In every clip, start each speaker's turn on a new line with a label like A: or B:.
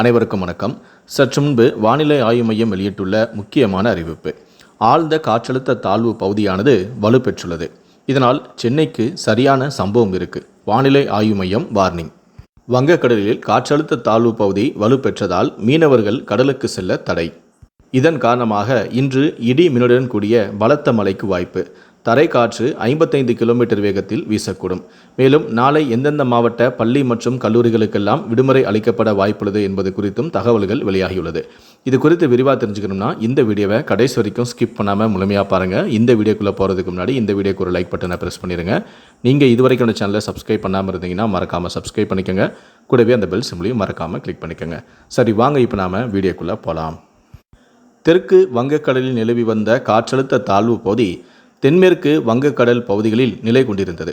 A: அனைவருக்கும் வணக்கம் சற்று முன்பு வானிலை ஆய்வு மையம் வெளியிட்டுள்ள முக்கியமான அறிவிப்பு ஆழ்ந்த காற்றழுத்த தாழ்வு பகுதியானது வலுப்பெற்றுள்ளது இதனால் சென்னைக்கு சரியான சம்பவம் இருக்கு வானிலை ஆய்வு மையம் வார்னிங் வங்கக்கடலில் காற்றழுத்த தாழ்வு பகுதி வலுப்பெற்றதால் மீனவர்கள் கடலுக்கு செல்ல தடை இதன் காரணமாக இன்று இடி மின்னுடன் கூடிய பலத்த மழைக்கு வாய்ப்பு தரை காற்று ஐம்பத்தைந்து கிலோமீட்டர் வேகத்தில் வீசக்கூடும் மேலும் நாளை எந்தெந்த மாவட்ட பள்ளி மற்றும் கல்லூரிகளுக்கெல்லாம் விடுமுறை அளிக்கப்பட வாய்ப்புள்ளது என்பது குறித்தும் தகவல்கள் வெளியாகியுள்ளது இது குறித்து விரிவாக தெரிஞ்சுக்கணும்னா இந்த வீடியோவை கடைசி வரைக்கும் ஸ்கிப் பண்ணாமல் முழுமையாக பாருங்கள் இந்த வீடியோக்குள்ளே போகிறதுக்கு முன்னாடி இந்த வீடியோக்கு ஒரு லைக் பட்டனை ப்ரெஸ் பண்ணிடுங்க நீங்கள் இதுவரைக்கும் அந்த சேனலை சப்ஸ்கிரைப் பண்ணாமல் இருந்தீங்கன்னா மறக்காமல் சப்ஸ்கிரைப் பண்ணிக்கோங்க கூடவே அந்த பெல் சிம்லையும் மறக்காமல் கிளிக் பண்ணிக்கோங்க சரி வாங்க இப்போ நாம் வீடியோக்குள்ளே போகலாம் தெற்கு வங்கக்கடலில் நிலவி வந்த காற்றழுத்த தாழ்வு பகுதி தென்மேற்கு வங்கக்கடல் பகுதிகளில் நிலை கொண்டிருந்தது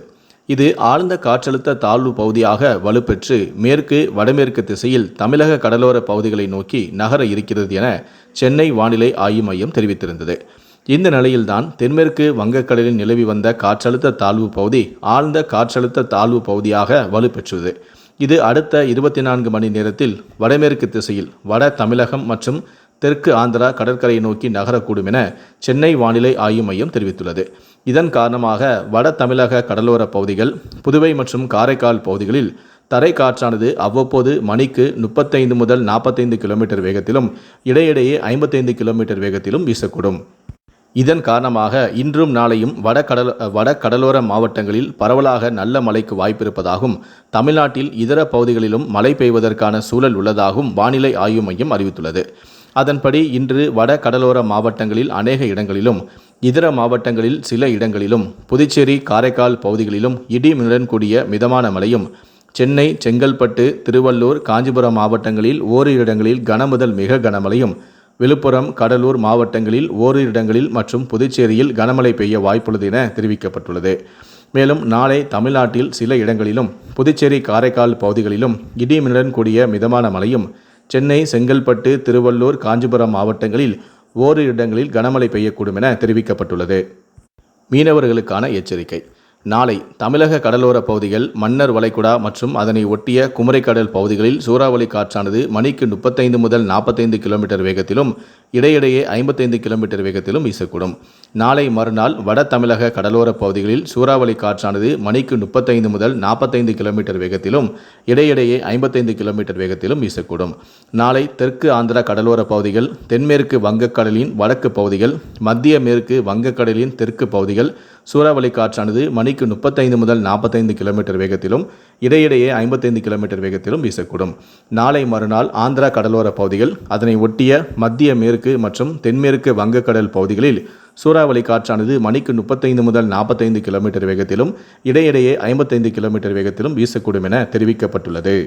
A: இது ஆழ்ந்த காற்றழுத்த தாழ்வு பகுதியாக வலுப்பெற்று மேற்கு வடமேற்கு திசையில் தமிழக கடலோர பகுதிகளை நோக்கி நகர இருக்கிறது என சென்னை வானிலை ஆய்வு மையம் தெரிவித்திருந்தது இந்த நிலையில்தான் தென்மேற்கு வங்கக்கடலில் நிலவி வந்த காற்றழுத்த தாழ்வு பகுதி ஆழ்ந்த காற்றழுத்த தாழ்வு பகுதியாக வலுப்பெற்றது இது அடுத்த இருபத்தி நான்கு மணி நேரத்தில் வடமேற்கு திசையில் வட தமிழகம் மற்றும் தெற்கு ஆந்திரா கடற்கரையை நோக்கி நகரக்கூடும் என சென்னை வானிலை ஆய்வு மையம் தெரிவித்துள்ளது இதன் காரணமாக வட தமிழக கடலோர பகுதிகள் புதுவை மற்றும் காரைக்கால் பகுதிகளில் தரை காற்றானது அவ்வப்போது மணிக்கு முப்பத்தைந்து முதல் நாற்பத்தைந்து கிலோமீட்டர் வேகத்திலும் இடையிடையே ஐம்பத்தைந்து கிலோமீட்டர் வேகத்திலும் வீசக்கூடும் இதன் காரணமாக இன்றும் நாளையும் வடகடல் வட கடலோர மாவட்டங்களில் பரவலாக நல்ல மழைக்கு வாய்ப்பிருப்பதாகவும் தமிழ்நாட்டில் இதர பகுதிகளிலும் மழை பெய்வதற்கான சூழல் உள்ளதாகவும் வானிலை ஆய்வு மையம் அறிவித்துள்ளது அதன்படி இன்று வட கடலோர மாவட்டங்களில் அநேக இடங்களிலும் இதர மாவட்டங்களில் சில இடங்களிலும் புதுச்சேரி காரைக்கால் பகுதிகளிலும் இடி மின்னுடன் கூடிய மிதமான மழையும் சென்னை செங்கல்பட்டு திருவள்ளூர் காஞ்சிபுரம் மாவட்டங்களில் ஓரிரு இடங்களில் கனமுதல் மிக கனமழையும் விழுப்புரம் கடலூர் மாவட்டங்களில் ஓரிரு இடங்களில் மற்றும் புதுச்சேரியில் கனமழை பெய்ய வாய்ப்புள்ளது என தெரிவிக்கப்பட்டுள்ளது மேலும் நாளை தமிழ்நாட்டில் சில இடங்களிலும் புதுச்சேரி காரைக்கால் பகுதிகளிலும் இடி மின்னுடன் கூடிய மிதமான மழையும் சென்னை செங்கல்பட்டு திருவள்ளூர் காஞ்சிபுரம் மாவட்டங்களில் ஓரிரு இடங்களில் கனமழை பெய்யக்கூடும் என தெரிவிக்கப்பட்டுள்ளது மீனவர்களுக்கான எச்சரிக்கை நாளை தமிழக கடலோர பகுதிகள் மன்னர் வளைகுடா மற்றும் அதனை ஒட்டிய குமரிக்கடல் பகுதிகளில் சூறாவளி காற்றானது மணிக்கு முப்பத்தைந்து முதல் நாற்பத்தைந்து கிலோமீட்டர் வேகத்திலும் இடையிடையே ஐம்பத்தைந்து கிலோமீட்டர் வேகத்திலும் வீசக்கூடும் நாளை மறுநாள் வட தமிழக கடலோர பகுதிகளில் சூறாவளி காற்றானது மணிக்கு முப்பத்தைந்து முதல் நாற்பத்தைந்து கிலோமீட்டர் வேகத்திலும் இடையிடையே ஐம்பத்தைந்து கிலோமீட்டர் வேகத்திலும் வீசக்கூடும் நாளை தெற்கு ஆந்திரா கடலோர பகுதிகள் தென்மேற்கு வங்கக்கடலின் வடக்கு பகுதிகள் மத்திய மேற்கு வங்கக்கடலின் தெற்கு பகுதிகள் சூறாவளி காற்றானது மணிக்கு முப்பத்தைந்து முதல் நாற்பத்தைந்து கிலோமீட்டர் வேகத்திலும் இடையிடையே ஐம்பத்தைந்து கிலோமீட்டர் வேகத்திலும் வீசக்கூடும் நாளை மறுநாள் ஆந்திரா கடலோர பகுதிகள் அதனை ஒட்டிய மத்திய மேற்கு தென்மேற்கு மற்றும் தென்மேற்கு வங்கக்கடல் பகுதிகளில் சூறாவளி காற்றானது மணிக்கு முப்பத்தைந்து முதல் நாற்பத்தைந்து கிலோமீட்டர் வேகத்திலும் இடையிடையே ஐம்பத்தைந்து கிலோமீட்டர் வேகத்திலும் வீசக்கூடும் என தெரிவிக்கப்பட்டுள்ளது